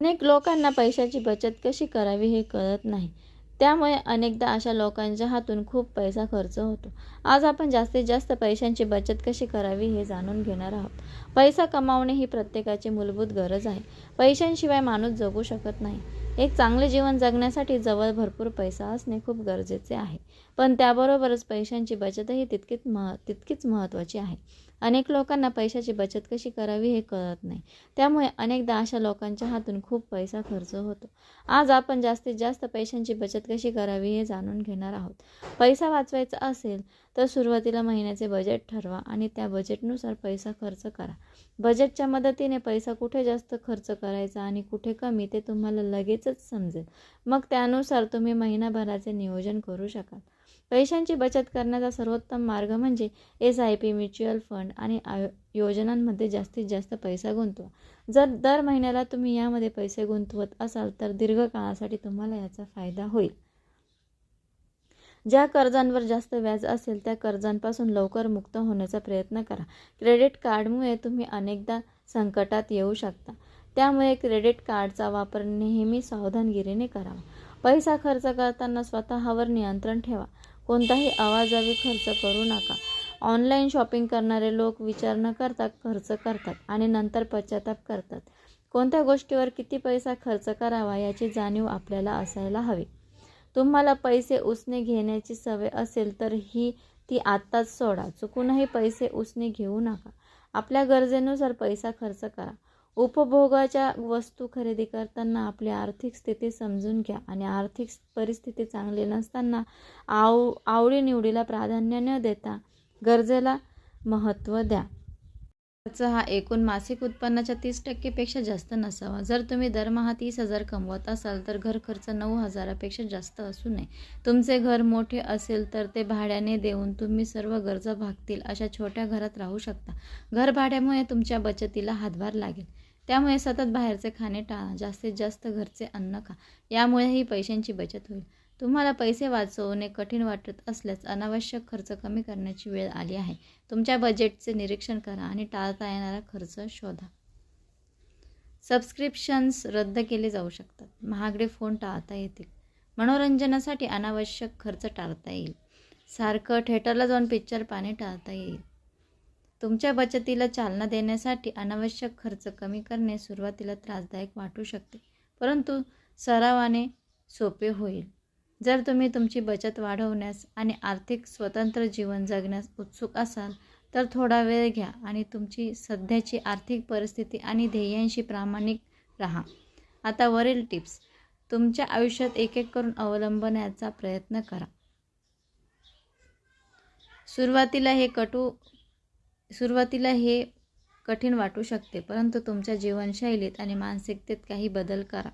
अनेक लोकांना पैशाची बचत कशी करावी हे कळत नाही. त्यामुळे अनेकदा अशा लोकांच्या हातून खूप पैसा खर्च होतो. आज आपण जास्तीत जास्त पैशांची बचत कशी करावी हे जाणून घेणार आहोत. पैसा कमावणे ही प्रत्येकाची मूलभूत गरज आहे. पैशांशिवाय माणूस जगू शकत नाही. एक चांगले जीवन जगण्यासाठी जवळ भरपूर पैसा असणे खूप गरजेचे आहे. पण त्याबरोबरच पैशांची बचतही तितकीच मह तितकीच महत्त्वाची आहे. अनेक लोकांना पैशाची बचत कशी करावी हे कळत नाही. त्यामुळे अनेकदा अशा लोकांच्या हातून खूप पैसा खर्च होतो. आज आपण जास्तीत जास्त पैशांची बचत कशी करावी हे जाणून घेणार आहोत. पैसा वाचवायचा असेल तर सुरुवातीला महिन्याचे बजेट ठरवा आणि त्या बजेटनुसार पैसा खर्च करा. बजेटच्या मदतीने पैसा कुठे जास्त खर्च करायचा आणि कुठे कमी ते तुम्हाला लगेच लगेचच समजेल. मग त्यानुसार तुम्ही महिनाभराचे नियोजन करू शकाल. पैशांची बचत करण्याचा सर्वोत्तम मार्ग म्हणजे S I P mutual fund आणि आयो योजनांमध्ये जास्तीत जास्त पैसा गुंतवा. जर दर महिन्याला तुम्ही यामध्ये पैसे गुंतवत असाल तर दीर्घकाळासाठी तुम्हाला याचा फायदा होईल. ज्या कर्जांवर जास्त व्याज असेल त्या कर्जांपासून लवकर मुक्त होण्याचा प्रयत्न करा. क्रेडिट कार्डमुळे तुम्ही अनेकदा संकटात येऊ शकता. त्यामुळे क्रेडिट कार्डचा वापर नेहमी सावधानगिरीने करावा. पैसा खर्च करताना स्वतःवर नियंत्रण ठेवा. कोणताही आवाजावी खर्च करू नका. ऑनलाईन शॉपिंग करणारे लोक विचार न करता खर्च करतात आणि नंतर पश्चाताप करतात. कोणत्या गोष्टीवर किती पैसा खर्च करावा याची जाणीव आपल्याला असायला हवी. तुम्हाला पैसे उसने घेण्याची सवय असेल तर ही ती आत्ताच सोडा. चुकूनही पैसे उसने घेऊ नका. आपल्या गरजेनुसार पैसा खर्च करा. उपभोगाच्या वस्तू खरेदी करताना आपली आर्थिक स्थिती समजून घ्या आणि आर्थिक परिस्थिती चांगली नसताना आव आवडीनिवडीला प्राधान्य न देता गरजेला महत्त्व द्या. खर्च हा एकूण मासिक उत्पन्नाच्या तीस टक्केपेक्षा जास्त नसावा. जर तुम्ही दरमहा तीस हजार कमवत असाल तर घर खर्च नऊ हजारापेक्षा जास्त असू नये. तुमचे घर मोठे असेल तर ते भाड्याने देऊन तुम्ही सर्व गरजा भागतील अशा छोट्या घरात राहू शकता. घर भाड्यामुळे तुमच्या बचतीला हातभार लागेल. त्यामुळे सतत बाहेरचे खाणे टाळा जास्तीत जास्त घरचे अन्न खा. यामुळेही पैशांची बचत होईल. तुम्हाला पैसे वाचवणे कठीण वाटत असल्यास अनावश्यक खर्च कमी करण्याची वेळ आली आहे. तुमच्या बजेटचे निरीक्षण करा आणि टाळता येणारा खर्च शोधा. सबस्क्रिप्शन्स रद्द केले जाऊ शकतात. महागडे फोन टाळता येतील. मनोरंजनासाठी अनावश्यक खर्च टाळता येईल. सारखं थिएटरला जाऊन पिक्चर पाहणे टाळता येईल. तुमच्या बचतीला चालना देण्यासाठी अनावश्यक खर्च कमी करणे सुरुवातीला त्रासदायक वाटू शकते. परंतु सरावाने सोपे होईल. जर तुम्ही तुमची बचत वाढवण्यास आणि आर्थिक स्वतंत्र जीवन जगण्यास उत्सुक असाल तर थोडा वेळ घ्या आणि तुमची सध्याची आर्थिक परिस्थिती आणि ध्येयांशी प्रामाणिक राहा. आता वरील टिप्स. तुमच्या आयुष्यात एक एक करून अवलंबण्याचा प्रयत्न करा. सुरुवातीला हे कटू सुरुवातीला हे कठीण वाटू शकते परंतु तुमच्या जीवनशैलीत आणि मानसिकतेत काही बदल करा.